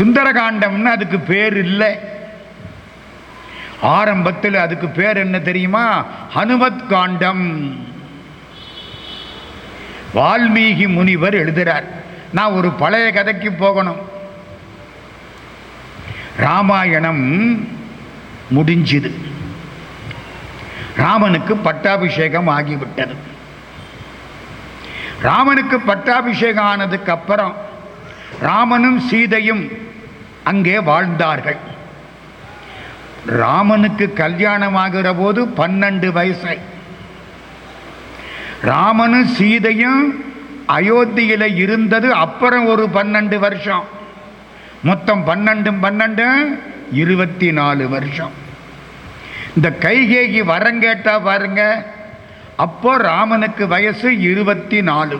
சுந்தரகாண்டம்னு அதுக்கு பேர் இல்லை. ஆரம்பத்தில் அதுக்கு பேர் என்ன தெரியுமா? ஹனுமத் காண்டம். வால்மீகி முனிவர் எழுதுகிறார் நான் ஒரு பழைய கதைக்கு போகணும். ராமாயணம் முடிஞ்சுது. ராமனுக்கு பட்டாபிஷேகம் ஆகிவிட்டது. ராமனுக்கு பட்டாபிஷேகம் ஆனதுக்கு அப்புறம் ராமனும் சீதையும் அங்கே வாழ்ந்தார்கள். ராமனுக்கு கல்யாணம் ஆகிற போது பன்னெண்டு வயசு. ராமனும் சீதையும் அயோத்தியில் இருந்தது அப்புறம் ஒரு பன்னெண்டு வருஷம். மொத்தம் பன்னெண்டும் பன்னெண்டு இருபத்தி நாலு வருஷம். இந்த கைகேகி வரம் கேட்டா பாருங்க அப்போ ராமனுக்கு வயசு இருபத்தி நாலு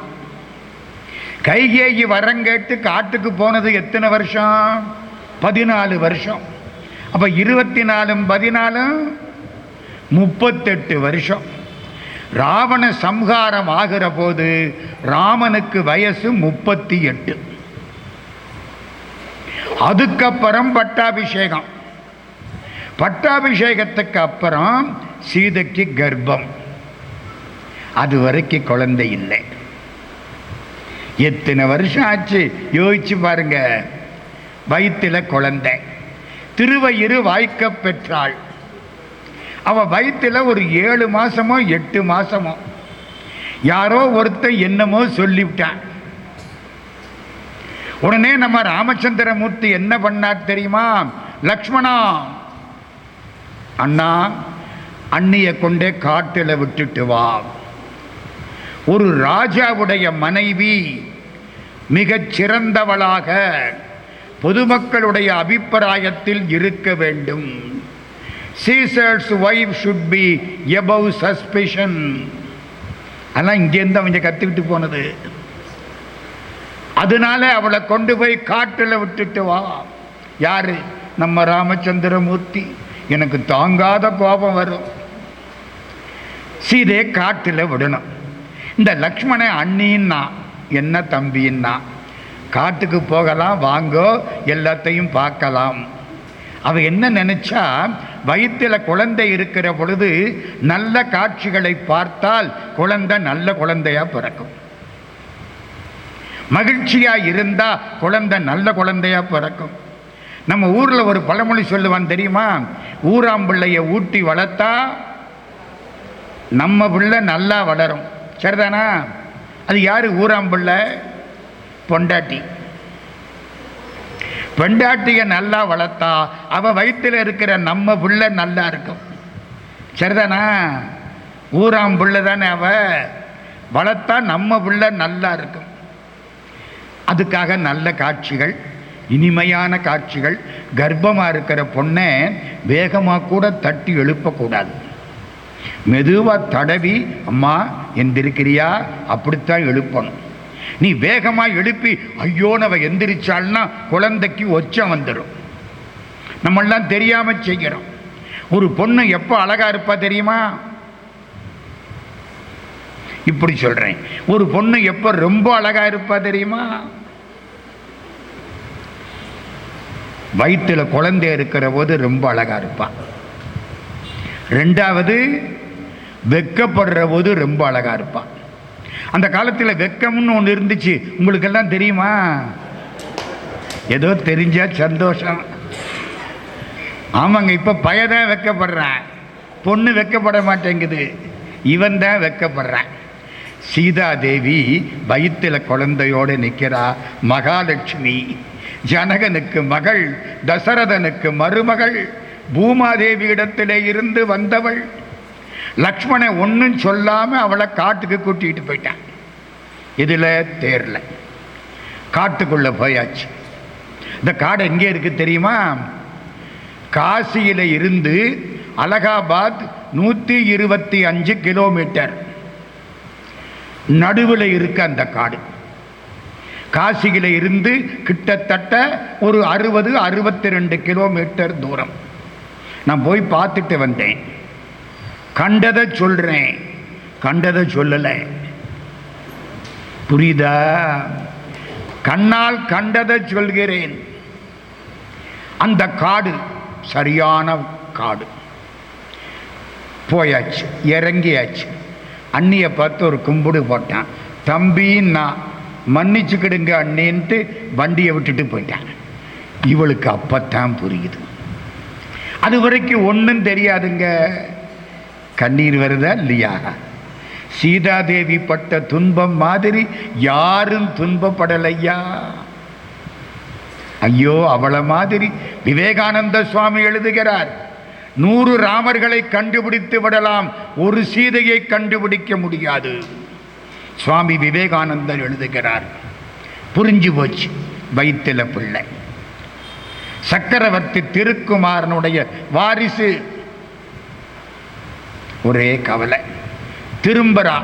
கைகேகி வரம் கேட்டு காட்டுக்கு போனது எத்தனை வருஷம்? பதினாலு வருஷம். அப்போ இருபத்தி நாலும் பதினாலும் முப்பத்தெட்டு வருஷம். ராவண சம்ஹாரம் ஆகிற போது ராமனுக்கு வயசு முப்பத்தி எட்டு அதுக்கப்புறம் பட்டாபிஷேகம். பட்டாபிஷேகத்துக்கு அப்புறம் சீதைக்கு கர்ப்பம். அது வரைக்கும் குழந்தை இல்லை. எத்தனை வருஷம் ஆச்சு? யோசிச்சு பாருங்க. வயிற்றுல குழந்தை. திருவயிறு வாய்க்க பெற்றாள். அவ வயிற்றுல ஒரு ஏழு மாசமோ எட்டு மாசமோ. யாரோ ஒருத்தன் என்னமோ சொல்லிவிட்டான் உடனே நம்ம ராமச்சந்திரமூர்த்தி என்ன பண்ணார் தெரியுமா? லக்ஷ்மணா! அண்ணா அண்ணியை கொண்டே காட்டில் விட்டுட்டு வா. ஒரு ராஜாவுடைய மனைவி மிகச் சிறந்தவளாக பொதுமக்களுடைய அபிப்பிராயத்தில் இருக்க வேண்டும். Caesar's wife should be above suspicion அதெல்லாம் இங்கேருந்து அவங்க கற்றுக்கிட்டு போனது. அதனால அவளை கொண்டு போய் காட்டில் விட்டுட்டு வா. யார்? நம்ம ராமச்சந்திரமூர்த்தி. எனக்கு தாங்காத கோபம் வரும். சீதையை காட்டில் விடணும். இந்த லக்ஷ்மண அண்ணின்னா என்ன தம்பின்னா காட்டுக்கு போகலாம் வாங்கோ எல்லாத்தையும் பார்க்கலாம். அவ என்ன நினைச்சா வயிற்றில் குழந்தை இருக்கிற பொழுது நல்ல காட்சிகளை பார்த்தால் குழந்தை நல்ல குழந்தையா பிறக்கும். மகிழ்ச்சியா இருந்தா குழந்தை நல்ல குழந்தையா பிறக்கும். நம்ம ஊரில் ஒரு பழமொழி சொல்லுவான் தெரியுமா? ஊராம்பிள்ளைய ஊட்டி வளர்த்தா நம்ம பிள்ளை நல்லா வளரும். சரிதானா? அது யாரு ஊராம்பிள்ளை? பொண்டாட்டி. பெண்டாட்டிய நல்லா வளர்த்தா அவ வயிற்றுல இருக்கிற நம்ம புள்ள நல்லா இருக்கும். சரிதானா? ஊராம் புள்ளதானே அவ? வளர்த்தா நம்ம புள்ள நல்லா இருக்கும். அதுக்காக நல்ல காட்சிகள் இனிமையான காட்சிகள் கர்ப்பமாக இருக்கிற பொண்ணை வேகமாக கூட தட்டி எழுப்பக்கூடாது. மெதுவாக தடவி அம்மா எந்திருக்கிறியா? அப்படித்தான் எழுப்பணும். நீ வேகமாக எழுப்பி ஐயோ நம்ம எந்திரிச்சாள்னா குழந்தைக்கு ஒச்சம் வந்துடும் நம்மெல்லாம் தெரியாமல் செய்கிறோம். ஒரு பொண்ணு எப்போ அழகா இருப்பா தெரியுமா? இப்படி சொல்றேன். ஒரு பொண்ணு எப்போ ரொம்ப அழகா இருப்பா தெரியுமா? வயிற்றில் குழந்தை இருக்கிற போது ரொம்ப அழகா இருப்பா. ரெண்டாவது வெக்கப்படுற போது ரொம்ப அழகா இருப்பா. அந்த காலத்தில் வெக்கம்னு ஒன்று இருந்துச்சு. உங்களுக்கெல்லாம் தெரியுமா? ஏதோ தெரிஞ்சா சந்தோஷம். ஆமாங்க இப்போ பையதான் வெக்கப்படுறான். பொண்ணு வெக்கப்பட மாட்டேங்குது. இவன் தான் வெக்கப்படுறான். சீதாதேவி வயிற்றுல குழந்தையோடு நிற்கிறா மகாலட்சுமி ஜனகனுக்கு மகள் தசரதனுக்கு மருமகள் பூமாதேவியிடத்திலே இருந்து வந்தவள். லக்ஷ்மணன் ஒன்றும் சொல்லாமல் அவளை காட்டுக்கு கூட்டிகிட்டு போயிட்டான். இதில் தேர்ல. காட்டுக்குள்ளே போயாச்சு. இந்த காடு எங்கே இருக்குது தெரியுமா? காசியில் இருந்து அலகாபாத் நூற்றி இருபத்தி அஞ்சு கிலோமீட்டர். நடுவில் இருக்க அந்த காடு. காசியில் இருந்து கிட்டத்தட்ட ஒரு அறுபது அறுபத்தி ரெண்டு கிலோமீட்டர் தூரம். நான் போய் பார்த்துட்டு வந்தேன். கண்டதை சொல்றேன். கண்டதை சொல்லலை. புரியுதா? கண்ணால் கண்டதை சொல்கிறேன். அந்த காடு சரியான காடு. போயாச்சு இறங்கியாச்சு. அண்ணியை பார்த்து ஒரு கும்பிடு போட்டான். தம்பின்னா மன்னிச்சுக்கிடுங்க அண்ணின்ட்டு வண்டியை விட்டுட்டு போயிட்டான். இவளுக்கு அப்பத்தான் புரியுது. அது வரைக்கும் ஒன்றும் தெரியாதுங்க. கண்ணீர் வருதா இல்லையா சீதாதேவி பட்ட துன்பம் மாதிரி யாரும் துன்பப்படலையா? ஐயோ அவளை மாதிரி விவேகானந்த சுவாமி எழுதுகிறார் நூறு ராமர்களை கண்டுபிடித்து விடலாம் ஒரு சீதையை கண்டுபிடிக்க முடியாது. சுவாமி விவேகானந்தர் எழுதுகிறார் புரிஞ்சு போச்சு வைத்தில பிள்ளை. சக்கரவர்த்தி திருக்குமாரனுடைய வாரிசு ஒரே கவலை. திரும்பரா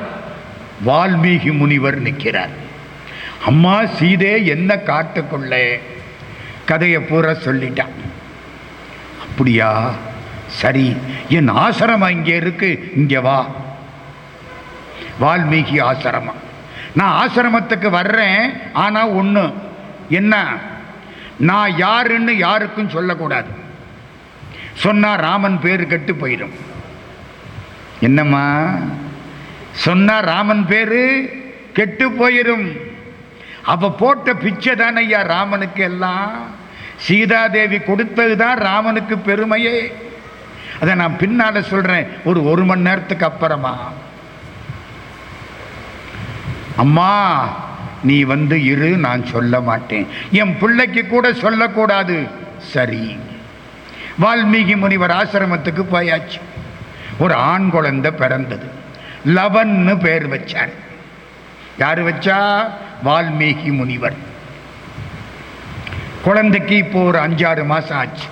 வால்மீகி முனிவர் நிற்கிறார். அம்மா சீதே என்ன காட்டுக்குள்ளே? கதையை பூரா சொல்லிட்டான். அப்படியா? சரி என் ஆசிரமம் இங்கே இருக்கு இங்கே வா. வால்மீகி ஆசிரமம். நான் ஆசிரமத்துக்கு வர்றேன் ஆனால் ஒன்று என்ன? நான் யாருன்னு யாருக்கும் சொல்லக்கூடாது. சொன்னால் ராமன் பேர் கெட்டு போயிடும். என்னம்மா? சொன்னா ராமன் பேரு கெட்டு போயிடும் அவ போட்ட பிச்சை தானே ஐயா ராமனுக்கு எல்லாம்? சீதாதேவி கொடுத்தது தான் ராமனுக்கு பெருமையே. அதை நான் பின்னால சொல்றேன் ஒரு ஒரு மணி நேரத்துக்கு அப்புறமா. அம்மா நீ வந்து இரு நான் சொல்ல மாட்டேன். என் பிள்ளைக்கு கூட சொல்லக்கூடாது. சரி. வால்மீகி முனிவர் ஆசிரமத்துக்கு போயாச்சு. ஒரு ஆண் குழந்தை பிறந்தது. லவன்னு பேர் வச்சார் யார் வச்சா? வால்மீகி முனிவர். குழந்தைக்கு இப்போ ஒரு அஞ்சாறு மாதம் ஆச்சு.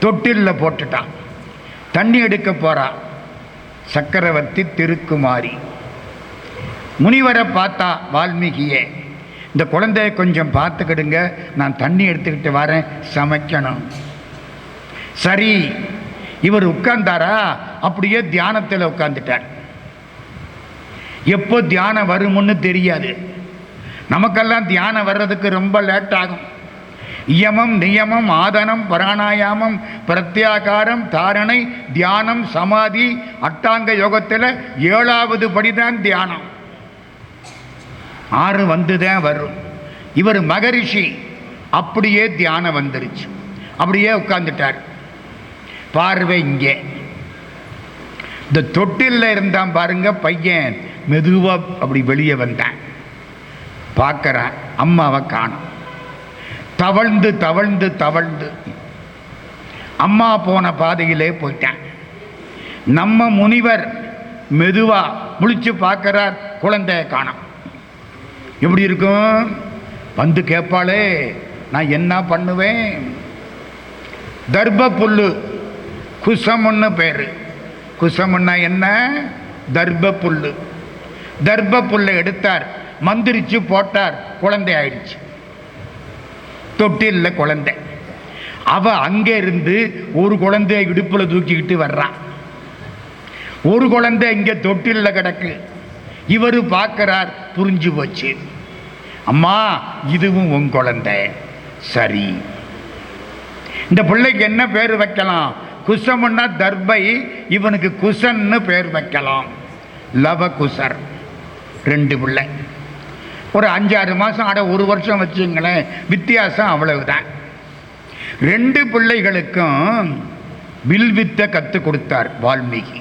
தொட்டிலில் போட்டுட்டான். தண்ணி எடுக்க போறா. சக்கரவர்த்தி திருக்குமாரி. முனிவரை பார்த்தா வால்மீகியே இந்த குழந்தைய கொஞ்சம் பார்த்துக்கிடுங்க நான் தண்ணி எடுத்துக்கிட்டு வரேன் சமைக்கணும். சரி இவர் உட்கார்ந்தாரா? அப்படியே தியானத்தில் உட்காந்துட்டார் எப்போ தியானம் வருமுன்னு தெரியாது. நமக்கெல்லாம் தியானம் வர்றதுக்கு ரொம்ப லேட் ஆகும். இயமம் நியமம் ஆதனம் பிராணாயாமம் பிரத்யாகாரம் தாரணை தியானம் சமாதி அட்டாங்க யோகத்தில் ஏழாவது படிதான் தியானம். ஆறு வந்து தான் வரும். இவர் மகரிஷி. அப்படியே தியானம் வந்துருச்சு. அப்படியே உட்கார்ந்துட்டார். பார்வை இங்கே. இந்த தொட்டிலில் இருந்தான் பாருங்க பையன். மெதுவாக அப்படி வெளியே வந்தான். பார்க்கறான் அம்மாவை காணும். தவழ்ந்து தவழ்ந்து தவழ்ந்து. அம்மா போன பாதையிலே போயிட்டான். நம்ம முனிவர் மெதுவாக முழிச்சு பார்க்குறார் குழந்தைய காணும். எப்படி இருக்கும்? வந்து கேட்பாளே நான் என்ன பண்ணுவேன்? தர்ப புல்லு குசம்னு பேர். குசமுன்னா என்ன? தர்ப புல்லு. தர்ப புல்லை எடுத்தார். மந்திரிச்சு போட்டார். குழந்தை ஆயிடுச்சு. தொட்டில்ல குழந்தை. அவ அங்கே இருந்து ஒரு குழந்தைய இடுப்புல தூக்கிக்கிட்டு வர்றான் ஒரு குழந்தை இங்கே தொட்டில்ல கிடக்கு. இவர் பார்க்குறார் புரிஞ்சு போச்சு. அம்மா இதுவும் உன் குழந்தை. சரி. இந்த பிள்ளைக்கு என்ன பேர் வைக்கலாம்? குசம்னா தர்பை இவனுக்கு குசன்னு பேர் வைக்கலாம். லவ குசர் ரெண்டு பிள்ளை. ஒரு அஞ்சாறு மாதம் அட ஒரு வருஷம் வச்சுங்களேன் வித்தியாசம் அவ்வளவுதான். ரெண்டு பிள்ளைகளுக்கும் வில்வித்தை கற்றுக் கொடுத்தார் வால்மீகி.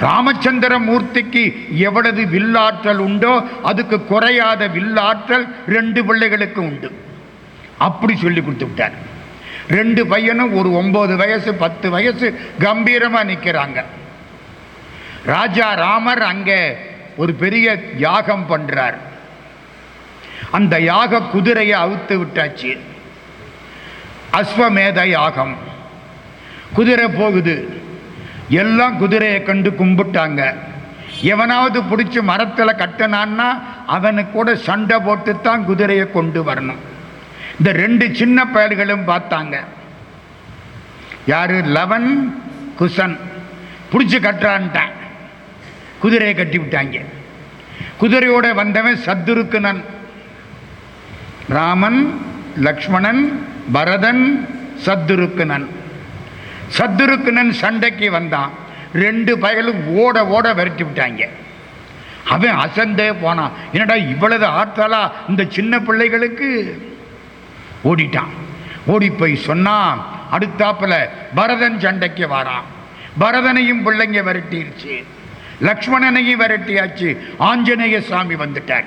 ராமச்சந்திர மூர்த்திக்கு எவ்வளவு வில்லாற்றல் உண்டோ அதுக்கு குறையாத வில்லாற்றல் ரெண்டு பிள்ளைகளுக்கு உண்டு. அப்படி சொல்லி கொடுத்து விட்டார். ரெண்டு பையனும் ஒரு ஒம்பது வயசு பத்து வயசு கம்பீரமாக நிற்கிறாங்க ராஜா ராமர் அங்கே ஒரு பெரிய யாகம் பண்ணுறார் அந்த யாக குதிரையை அவுத்து விட்டாச்சு. அஸ்வமேத யாகம். குதிரை போகுது. எல்லாம் குதிரையை கண்டு கும்பிட்டாங்க. எவனாவது பிடிச்சி மரத்தில் கட்டினான்னா அவனுக்கு கூட சண்டை போட்டு தான் குதிரையை கொண்டு வரணும். இந்த ரெண்டு சின்ன பயல்களும் பார்த்தாங்க. யாரு? லவன் குசன். பிடிச்சி கட்டுறான்ட்டான். குதிரையை கட்டி விட்டாங்க. குதிரையோட வந்தவன் சத்துருக்குனன் ராமன் லக்ஷ்மணன் பரதன் சத்துருக்குனன் சத்துருக்குனன் சண்டைக்கு வந்தான். ரெண்டு பயலும் ஓட ஓட விரட்டி விட்டாங்க. அவன் அசந்தே போனான். என்னடா இவ்வளவு ஆற்றலா இந்த சின்ன பிள்ளைகளுக்கு? ஓடிட்டான். ஓடி போய் சொன்னான் அடுத்தாப்புல பரதன் சண்டைக்கு வாரான். பரதனையும் பிள்ளைங்க விரட்டிருச்சு. லக்ஷ்மணனையும் விரட்டியாச்சு. ஆஞ்சநேய சாமி வந்துட்டார்.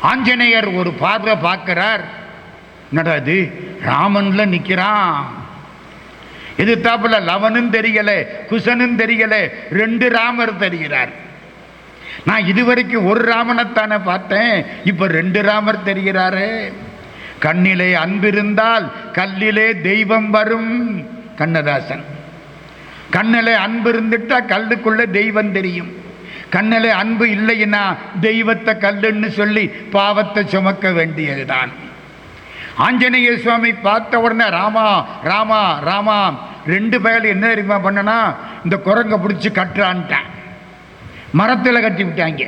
ஆஞ்சநேயர் ஒரு பார்வை பார்க்கிறார். என்னடா இது? ராமன்ல நிக்கிறான். எதிர்த்தாப்புல லவனும் தெரியல குசனும் தெரியல ரெண்டு ராமர் தெரிகிறார். நான் இதுவரைக்கும் ஒரு ராமனைத்தானே பார்த்தேன் இப்போ ரெண்டு ராமர் தெரிகிறாரே. கண்ணிலே அன்பிருந்தால் கல்லிலே தெய்வம் வரும் கண்ணதாசன். கண்ணிலே அன்பு இருந்துட்டா கல்லுக்குள்ள தெய்வம் தெரியும். கண்ணிலே அன்பு இல்லைன்னா தெய்வத்தை கல்லுன்னு சொல்லி பாவத்தை சுமக்க வேண்டியதுதான். ஆஞ்சநேய சுவாமி பார்த்த உடனே ராமா ராமா ராமா ரெண்டு பயல் என்ன தெரியுமா பண்ணனா இந்த குரங்கை பிடிச்சி கட்டுறான்ட்டான். மரத்தில் கட்டி விட்டாங்க.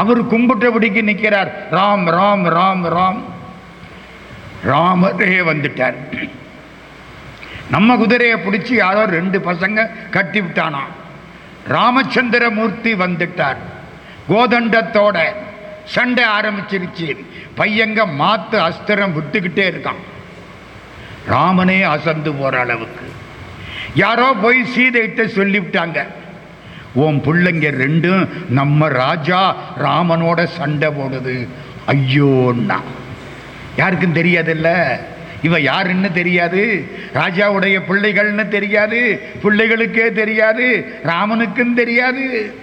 அவர் கும்பிட்டபடிக்கு நிற்கிறார் ராம் ராம் ராம் ராம். ராமரே வந்துட்டார். நம்ம குதிரையை பிடிச்சி யாரோ ரெண்டு பசங்க கட்டி விட்டானாம் ராமச்சந்திரமூர்த்தி வந்துட்டார். கோதண்டத்தோட சண்டை ஆரம்பிச்சிருச்சு. பையங்க மாத்து அஸ்திரம் விட்டுக்கிட்டே இருக்கான். ராமனே அசந்து போற அளவுக்கு. யாரோ போய் சீதைகிட்ட சொல்லிவிட்டாங்க. உன் பிள்ளைங்க ரெண்டும் நம்ம ராஜா ராமனோட சண்டை போடுது. ஐயோன்னா. யாருக்கும் தெரியாதுல்ல? இவ யாருன்னு தெரியாது. ராஜாவுடைய பிள்ளைகள்னு தெரியாது. பிள்ளைகளுக்கே தெரியாது. ராமனுக்கும் தெரியாது.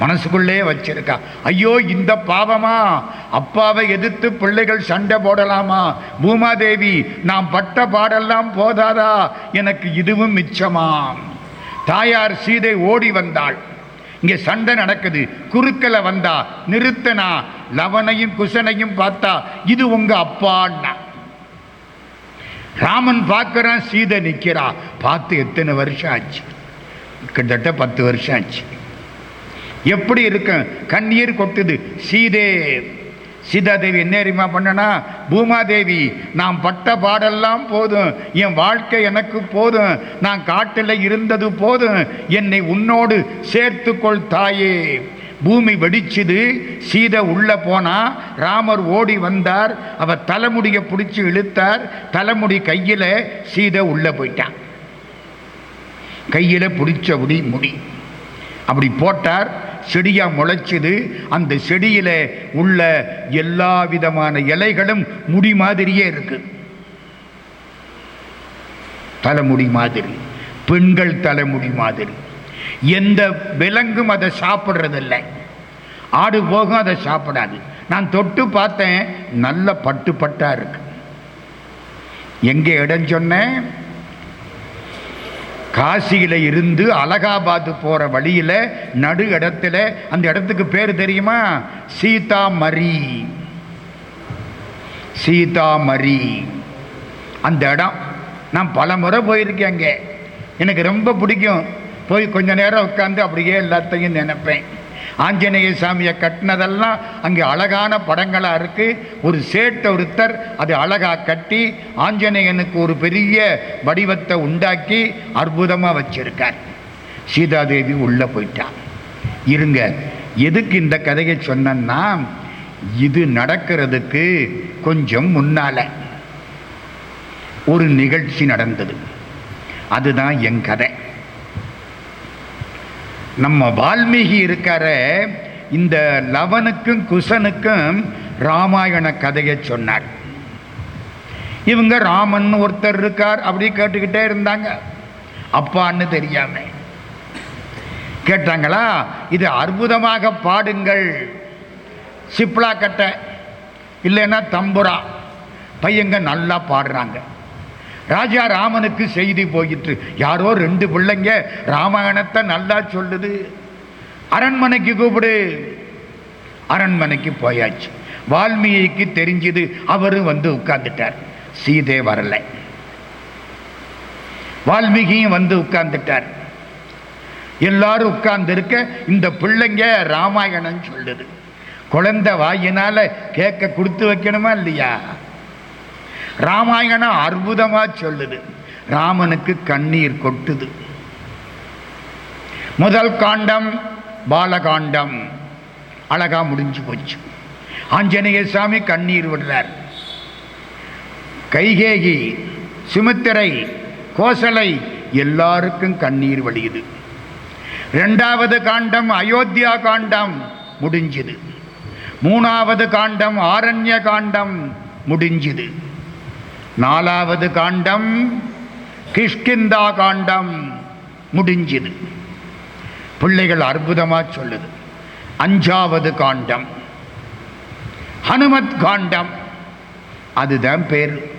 மனசுக்குள்ளே வச்சிருக்கா. ஐயோ இந்த பாவமா? அப்பாவை எதிர்த்து பிள்ளைகள் சண்டை போடலாமா? பூமாதேவி நாம் பட்ட பாடெல்லாம் போதாதா? எனக்கு இதுவும் மிச்சமாம் தாயார் சீதை ஓடி வந்தாள். இங்கே சண்டை நடக்குது. குறுக்கலை வந்தா நிறுத்தனா லவனையும் குசனையும் பார்த்தா இது உங்க அப்பான்னா. ராமன் பார்க்கறான் சீதை நிற்கிறா பார்த்து எத்தனை வருஷம் ஆச்சு? கிட்டத்தட்ட பத்து வருஷம் ஆச்சு. எப்படி இருக்கும் கண்ணீர் கொட்டுது. சீதே சீதாதேவி என்ன தெரியுமா பண்ணனா பூமாதேவி நான் பட்ட பாடெல்லாம் போதும். என் வாழ்க்கை எனக்கு போதும். நான் காட்டில் இருந்தது போதும். என்னை உன்னோடு சேர்த்துக்கொள் தாயே. பூமி வெடிச்சுது சீதை உள்ளே போனால் ராமர் ஓடி வந்தார் அவர் தலைமுடியை பிடிச்சி இழுத்தார் தலைமுடி கையில் சீதை உள்ளே போயிட்டான். கையில் பிடிச்ச முடி. அப்படி போட்டார் செடியாக முளைச்சிது அந்த செடியில் உள்ள எல்லா விதமான இலைகளும் முடி மாதிரியே இருக்குது தலைமுடி மாதிரி பெண்கள் தலைமுடி மாதிரி. எந்த விலங்கும் அதை சாப்பிட்றதில்லை. ஆடு போகும் அதை சாப்பிடாது. நான் தொட்டு பார்த்தேன் நல்ல பட்டு பட்டா இருக்கு. எங்கே இடம் சொன்னேன்? காசியில் இருந்து அலகாபாத் போகிற வழியில் நடு இடத்துல அந்த இடத்துக்கு பேர் தெரியுமா? சீதாமரி. சீதாமரி. அந்த இடம். நான் பல முறை போயிருக்கேன் அங்கே. எனக்கு ரொம்ப பிடிக்கும். போய் கொஞ்ச நேரம் உட்காந்து அப்படியே எல்லாத்தையும் நினைப்பேன். ஆஞ்சநேய சாமியை கட்டினதெல்லாம் அங்கே அழகான படங்களாக இருக்குது ஒரு சேட்டை ஒருத்தர் அது அழகாக கட்டி ஆஞ்சநேயனுக்கு ஒரு பெரிய வடிவத்தை உண்டாக்கி அற்புதமாக வச்சிருக்கார். சீதாதேவி உள்ளே போயிட்டான் இருங்க எதுக்கு இந்த கதையை சொன்னா இது நடக்கிறதுக்கு கொஞ்சம் முன்னால ஒரு நிகழ்ச்சி நடந்தது. அதுதான் என் கதை. நம்ம வால்மீகி இருக்கார இந்த லவனுக்கும் குசனுக்கும் ராமாயண கதையை சொன்னார். இவங்க ராமன் ஒருத்தர் இருக்கார் அப்படி கேட்டுக்கிட்டே இருந்தாங்க. அப்பான்னு தெரியாம. கேட்டாங்களா இது அற்புதமாக பாடுங்கள். சிப்ளா கட்டை இல்லைன்னா தம்புரா பையங்க நல்லா பாடுறாங்க. ராஜா ராமனுக்கு செய்தி போயிற்று. யாரோ ரெண்டு பிள்ளைங்க ராமாயணத்தை நல்லா சொல்லுது. அரண்மனைக்கு கூப்பிடு. அரண்மனைக்கு போயாச்சு. வால்மீகிக்கு தெரிஞ்சது. அவரும் வந்து உட்கார்ந்துட்டார். சீதே வரல. வால்மீகியும் வந்து உட்கார்ந்துட்டார். எல்லாரும் உட்கார்ந்து இருக்க இந்த பிள்ளைங்க ராமாயணம் சொல்லுது. குழந்தை வாயினால கேட்க கொடுத்து வைக்கணுமா இல்லையா? ராமாயணம் அற்புதமா சொல்லுது. ராமனுக்கு கண்ணீர் கொட்டுது. முதல் காண்டம் பாலகாண்டம். அழகா முடிஞ்சு போச்சு. ஆஞ்சநேய சாமி கண்ணீர் விடுறார். கைகேகி சுமித்திரை கோசலை எல்லாருக்கும் கண்ணீர் வழியுது. ரெண்டாவது காண்டம் அயோத்தியா காண்டம் முடிஞ்சுது. மூணாவது காண்டம் ஆரண்ய காண்டம் முடிஞ்சுது. நாலாவது காண்டம் கிஷ்கிந்தா காண்டம் முடிஞ்சுது. பிள்ளைகள் அற்புதமாக சொல்லுது. அஞ்சாவது காண்டம் ஹனுமத் காண்டம் அதுதான் பேர்.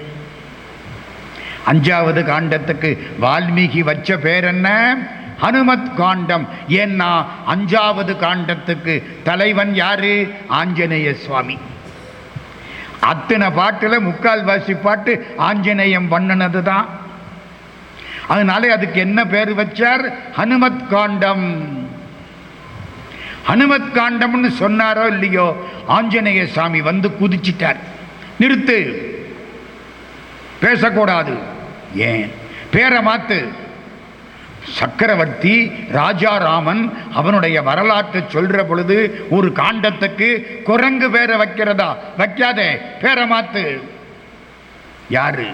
அஞ்சாவது காண்டத்துக்கு வால்மீகி வச்ச பேர் என்ன ஹனுமத் காண்டம். ஏன்னா அஞ்சாவது காண்டத்துக்கு தலைவன் யாரு? ஆஞ்சநேய சுவாமி. அத்தனை பாட்டில் முக்கால்வாசி பாட்டு ஆஞ்சநேயம் பண்ணினது தான் அதனால அதுக்கு என்ன பேர் வச்சார்? ஹனுமத் காண்டம். ஹனுமத் காண்டம்னு சொன்னாரோ இல்லையோ ஆஞ்சநேய சாமி வந்து குதிச்சிட்டார். நிறுத்து. பேசக்கூடாது. ஏன்? பேரை மாத்து. சக்கரவர்த்தி ராஜாராமன் அவனுடைய வரலாற்றை சொல்ற பொழுது ஒரு காண்டத்துக்கு குரங்கு பேரை வைக்கிறதா? வைக்காதே பேரை மாத்து. யாரு?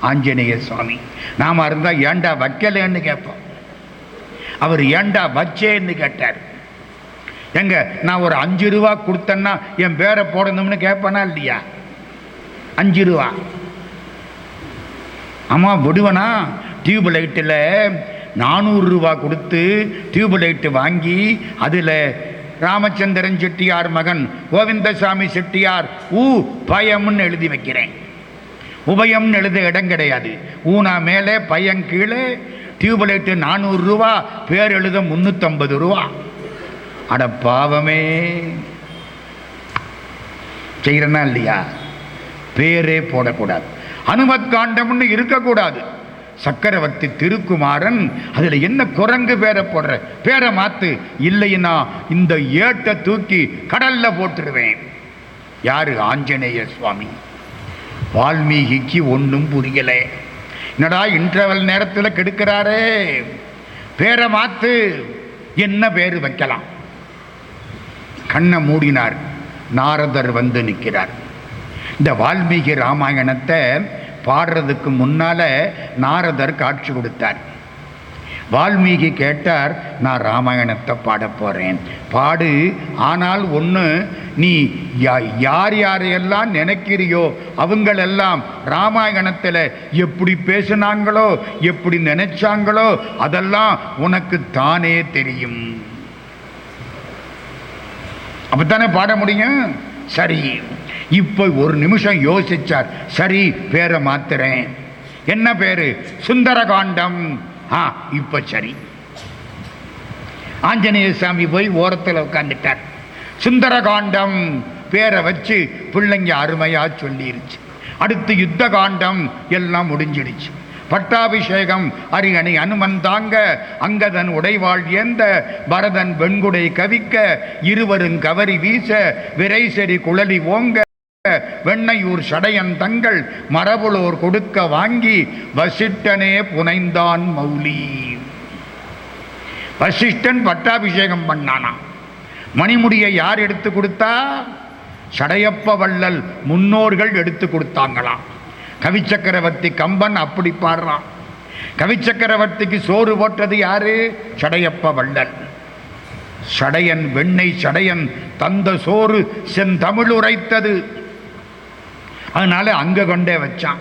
ஆஞ்சநேய சுவாமி. நாம இருந்தா ஏண்டா வைக்கலன்னு கேட்போம். அவர் ஏண்டா வச்சேன்னு கேட்டார். எங்க நான் ஒரு அஞ்சு ரூபா கொடுத்தேன்னா என் பேரை போடணும்னு கேட்பேனா இல்லையா? அஞ்சு ரூபா. ஆமா விடுவனா? டியூப் லைட்டில் நானூறு ரூபா கொடுத்து டியூப் லைட்டு வாங்கி அதில் ராமச்சந்திரன் செட்டியார் மகன் கோவிந்தசாமி செட்டியார் ஊ பயம்னு எழுதி வைக்கிறேன். உபயம்னு எழுத இடம் கிடையாது. ஊனா மேலே பையன் கீழே டியூப் லைட்டு நானூறு ரூபா பேர் எழுத முந்நூற்றம்பது ரூபா. அட பாவமே. செய்கிறனா இல்லையா? பேரே போடக்கூடாது. அனுமத் காண்டம்னு இருக்கக்கூடாது. சக்கரவர்த்தி திருக்குமாரன் அதில் என்ன குரங்கு பேரை போடுற பேரை மாத்து இல்லைன்னா இந்த ஏட்டை தூக்கி கடல்ல போட்டுருவேன். யாரு? ஆஞ்சநேய சுவாமி. வால்மீகிக்கு ஒன்றும் புரியலை. என்னடா இன்டர்வல் நேரத்தில் கெடுக்கிறாரே? பேரை மாத்து என்ன பேர் வைக்கலாம்? கண்ணை மூடினார். நாரதர் வந்து நிற்கிறார். இந்த வால்மீகி ராமாயணத்தை பாடுறதுக்கு முன்னால் நாரதர் காட்சி கொடுத்தார். வால்மீகி கேட்டார் நான் ராமாயணத்தை பாட போகிறேன் பாடு. ஆனால் ஒன்று நீ யா- யார் யாரையெல்லாம் நினைக்கிறியோ அவங்களெல்லாம் ராமாயணத்தில் எப்படி பேசினாங்களோ எப்படி நினைச்சாங்களோ அதெல்லாம் உனக்கு தானே தெரியும். அப்படித்தானே பாட முடியும்? சரி. இப்போ ஒரு நிமிஷம் யோசிச்சார். சரி பேரை மாத்துறேன். என்ன பேரு? சுந்தரகாண்டம். ஆ இப்போ சரி. ஆஞ்சநேய சாமி போய் ஓரத்தில் உட்காந்துட்டார் சுந்தரகாண்டம் பேரை வச்சு பிள்ளைங்க அருமையா சொல்லிருச்சு. அடுத்து யுத்த காண்டம் எல்லாம் முடிஞ்சிடுச்சு. பட்டாபிஷேகம் அரியணை அனுமன் தாங்க அங்கதன் உடைவாள் ஏந்த பரதன் வெண்குடை கவிக்க இருவரும் கவரி வீச விரைசெறி குழலி ஓங்க வெண்ணையூர் சடையன் தங்கள் மரபுளோர் கொடுக்க வாங்கி வசிட்டனே புனைந்தான் மௌலி. வசிஷ்டன் பட்டாபிஷேகம் பண்ணானா? மணிமுடியை யார் எடுத்து கொடுத்தா? சடையப்ப வள்ளல் முன்னோர்கள் எடுத்து கொடுத்தாங்களாம் கவிச்சக்கரவர்த்தி கம்பன் அப்படி பாடுறான். கவிச்சக்கரவர்த்திக்கு சோறு போட்டது யாரு? சடையப்ப வள்ளல். சடையன் வெண்ணெய் சடையன் தந்த சோறு செந்தமிழ் உரைத்தது. அதனால அங்கே கொண்டே வச்சான்.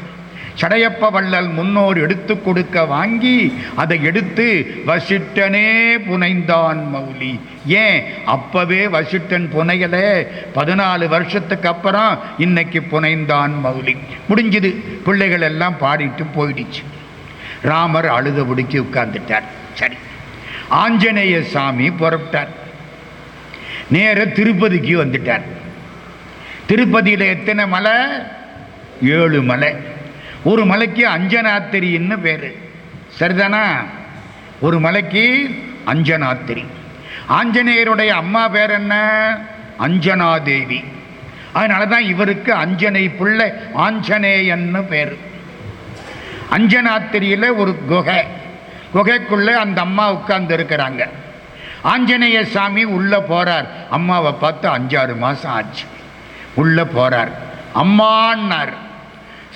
சடையப்ப வள்ளல் முன்னோர் எடுத்து கொடுக்க வாங்கி அதை எடுத்து வசிட்டனே புனைந்தான் மௌலி. ஏன்? அப்பவே வசிட்டன் புனையல. பதினாலு வருஷத்துக்கு அப்புறம் இன்னைக்கு புனைந்தான் மௌலி. முடிஞ்சுது. பிள்ளைகள் எல்லாம் பாடிட்டு போயிடுச்சு. ராமர் அழுதபடிக்கு உட்கார்ந்துட்டார். சரி. ஆஞ்சநேய சாமி புறப்பட்டார். நேர திருப்பதிக்கு வந்துட்டார். திருப்பதியில் எத்தனை மலை? ஏழு மலை. ஒரு மலைக்கு அஞ்சனாத்திரின்னு பேர்? சரிதானா? ஒரு மலைக்கு அஞ்சனாத்திரி. ஆஞ்சநேயருடைய அம்மா பேர் என்ன? அஞ்சனாதேவி. அதனால தான் இவருக்கு அஞ்சனை பிள்ளை ஆஞ்சநேயன்னு பேர். அஞ்சனாத்திரியில் ஒரு குகை. குகைக்குள்ளே அந்த அம்மா உட்கார்ந்து இருக்கிறாங்க. ஆஞ்சநேய சாமி உள்ளே போகிறார் அம்மாவை பார்த்து அஞ்சாறு மாதம் ஆச்சு. உள்ளே போகிறார் அம்மான்னார்.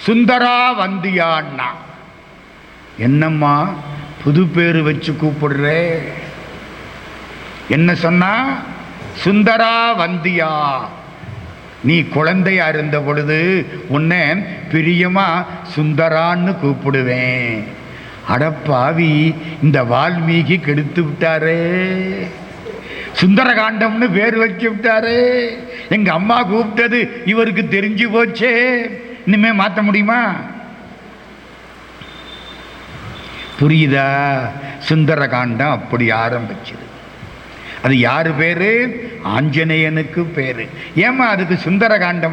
சுந்தரா வந்தியான்னா என்னம்மா புது பேர் வச்சு கூப்பிடுறே? என்ன சொன்னா? சுந்தரா வந்தியா நீ குழந்தையா இருந்த பொழுது உன்னை பிரியமா சுந்தரான்னு கூப்பிடுவேன். அடப்பாவி இந்த வால்மீகி கெடுத்து விட்டாரே. சுந்தரகாண்டம்னு பேர் வச்சு விட்டாரே. எங்க அம்மா கூப்பிட்டது இவருக்கு தெரிஞ்சு போச்சே. இனிமே மாற்ற முடியுமா? புரியுதா? சுந்தரகாண்டம் அப்படி ஆரம்பிச்சது. அது யார் பேரு? ஆஞ்சநேயனுக்கு பேரு. ஏமா அதுக்கு சுந்தரகாண்டம்